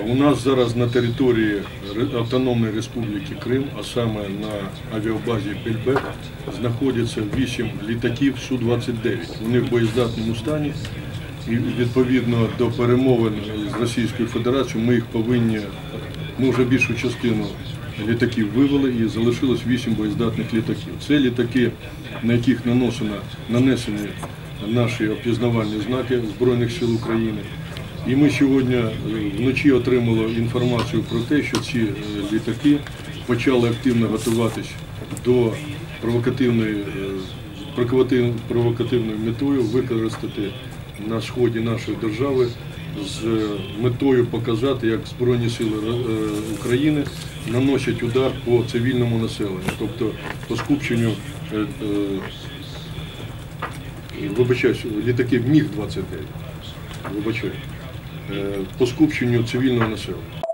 У нас зараз на території Автономної Республіки Крим, а саме на авіабазі Бельбек, знаходяться 8 літаків Су-29. Вони в боєздатному стані. І відповідно до перемовин з Російською Федерацією ми їх повинні, ми вже більшу частину літаків вивели і залишилось 8 боєздатних літаків. Це літаки, на яких наносено, нанесені наші опізнавальні знаки Збройних сил України. І ми сьогодні вночі отримали інформацію про те, що ці е, літаки почали активно готуватись до провокативної, е, провокативною метою використати на сході нашої держави з е, метою показати, як Збройні сили України наносять удар по цивільному населенню, тобто по скупченню вибачаюсь, літаків Міг-29, вибачаю, е, по скупченню цивільного населення.